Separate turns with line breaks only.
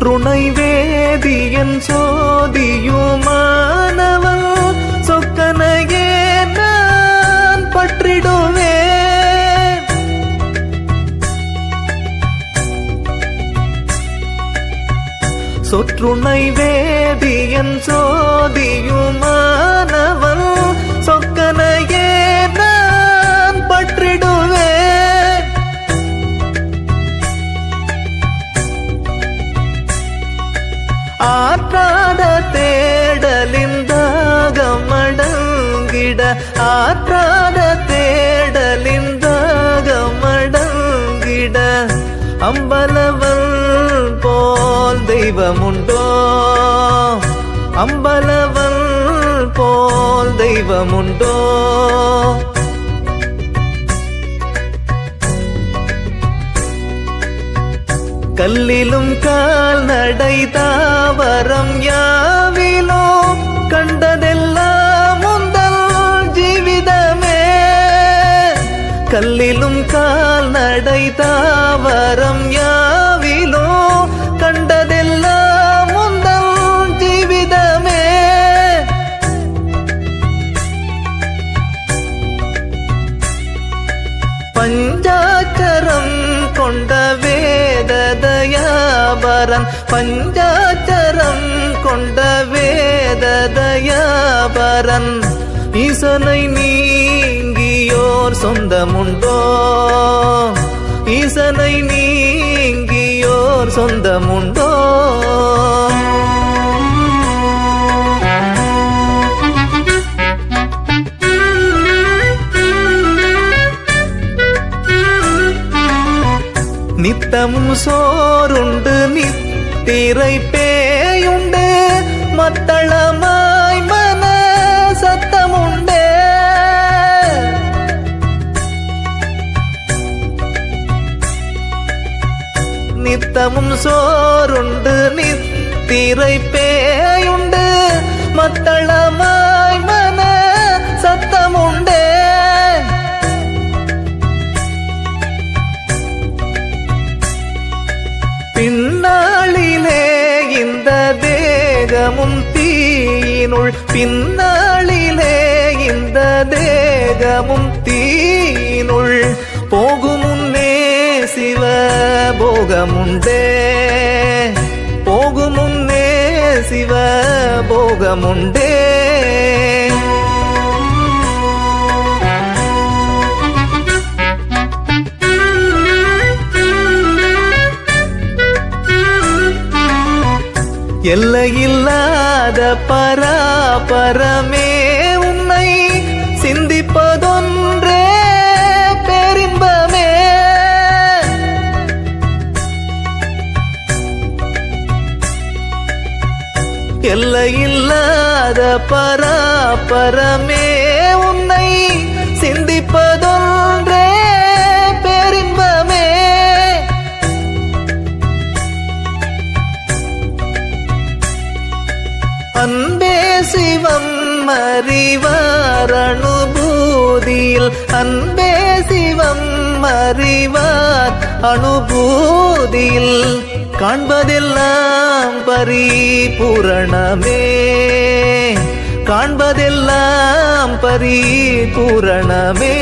துணை வேதியன் சோதியுமானவன் சொக்கனையே நான் பற்றிடுவேன் சொற்றுணை வேதியன் சோதியுமான ஆற்றாத தேடலிந்தாகமடங்கிட ஆற்றாத தேடலிந்தாகமடங்கிட அம்பலவன் போல் தெய்வமுண்டோ? அம்பலவன் போல் தெய்வமுண்டோ? கல்லிலும் கால் நடை தாவரம் யாவிலோ கண்டதெல்லாம் முந்தல் ஜீவிதமே. கல்லிலும் கால் நடை தாவரம் யாவிலோ கண்ட பரன் பஞ்சாச்சரம் கொண்ட வேததயாபரன். ஈசனை நீங்கியோர் சொந்தமுண்டோ? ஈசனை நீங்கியோர் சொந்தமுண்டோ? நித்தமும் சோ சோறுண்டு நித்திரை பேயுண்டு. மத்தளமாய் மன சத்தமுண்டு. நித்தமும் சோறுண்டு நித்திரை பேயுண்டு. மத்தளமாய் தேகமும் தீயினுள் பின்னாளிலே இந்த தேகமும் தீயினுள் போகுமுன்னே சிவ போகமுண்டே. போகுமுன்னே சிவ போகமுண்டே. எல்லையில்லாத பராபரமே உன்னை சிந்திப்பதொன்றே பேரின்பமே. எல்லையில்லாத பராபரமே உன்னை சிந்திப்பதொன்று சிவம் அறிவார் அனுபூதியில் அன்பே சிவம் அறிவார் அனுபூதியில் காண்பதெல்லாம் பரிபூரணமே. காண்பதெல்லாம் பரிபூரணமே.